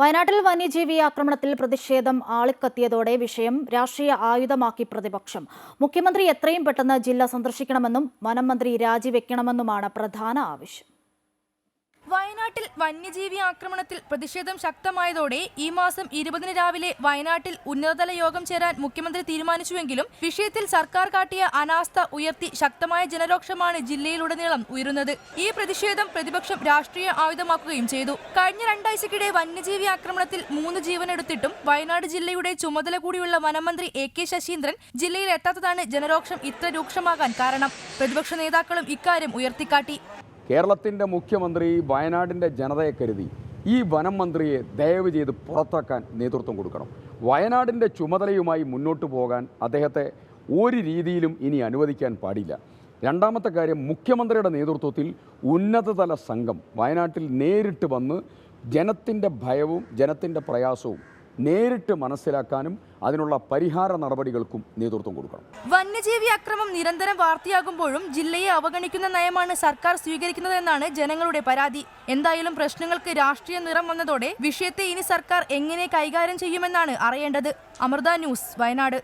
വയനാട്ടിൽ വന്യജീവി ആക്രമണത്തിൽ പ്രതിഷേധം ആളിക്കത്തിയതോടെ വിഷയം രാഷ്ട്രീയ ആയുധമാക്കി പ്രതിപക്ഷം. മുഖ്യമന്ത്രി എത്രയും പെട്ടെന്ന് ജില്ല സന്ദർശിക്കണമെന്നും വനം മന്ത്രി രാജിവെക്കണമെന്നുമാണ് പ്രധാന ആവശ്യം. വയനാട്ടിൽ വന്യജീവി ആക്രമണത്തിൽ പ്രതിഷേധം ശക്തമായതോടെ ഈ മാസം ഇരുപതിന് രാവിലെ വയനാട്ടിൽ ഉന്നതതല യോഗം ചേരാൻ മുഖ്യമന്ത്രി തീരുമാനിച്ചുവെങ്കിലും വിഷയത്തിൽ സർക്കാർ കാട്ടിയ അനാസ്ഥ ഉയർത്തി ശക്തമായ ജനരോക്ഷമാണ് ജില്ലയിലുടനീളം ഉയരുന്നത്. ഈ പ്രതിഷേധം പ്രതിപക്ഷം രാഷ്ട്രീയ ആയുധമാക്കുകയും ചെയ്തു. കഴിഞ്ഞ രണ്ടാഴ്ചക്കിടെ വന്യജീവി ആക്രമണത്തിൽ മൂന്ന് ജീവനെടുത്തിട്ടും വയനാട് ജില്ലയുടെ ചുമതല കൂടിയുള്ള വനമന്ത്രി എ കെ ശശീന്ദ്രൻ ജില്ലയിൽ എത്താത്തതാണ് ജനരോക്ഷം ഇത്ര രൂക്ഷമാകാൻ കാരണം. പ്രതിപക്ഷ നേതാക്കളും ഇക്കാര്യം ഉയർത്തിക്കാട്ടി. കേരളത്തിന്റെ മുഖ്യമന്ത്രി വയനാടിന്റെ ജനതയെ കരുതി ഈ വനം മന്ത്രിയെ ദയവ് ചെയ്ത് പുറത്താക്കാൻ നേതൃത്വം കൊടുക്കണം. വയനാടിന്റെ ചുമതലയുമായി മുന്നോട്ട് പോകാൻ അദ്ദേഹത്തെ ഒരു രീതിയിലും ഇനി അനുവദിക്കാൻ പാടില്ല. രണ്ടാമത്തെ കാര്യം മുഖ്യമന്ത്രിയുടെ നേതൃത്വത്തിൽ ഉന്നതതല സംഘം വയനാട്ടിൽ നേരിട്ട് വന്ന് ജനത്തിന്റെ ഭയവും ജനത്തിന്റെ പ്രയാസവും നേരിട്ട് മനസ്സിലാക്കാനും അതിനുള്ള പരിഹാര നടപടികൾക്കും നേതൃത്വം കൊടുക്കണം. വന്യജീവി അക്രമം നിരന്തരം വാർത്തയാകുമ്പോഴും ജില്ലയെ അവഗണിക്കുന്ന നയമാണ് സർക്കാർ സ്വീകരിക്കുന്നതെന്നാണ് ജനങ്ങളുടെ പരാതി. എന്തായാലും പ്രശ്നങ്ങൾക്ക് രാഷ്ട്രീയ നിറം വന്നതോടെ വിഷയത്തെ ഇനി സർക്കാർ എങ്ങനെ കൈകാര്യം ചെയ്യുമെന്നാണ് അറിയേണ്ടത്. അമൃത ന്യൂസ് വയനാട്.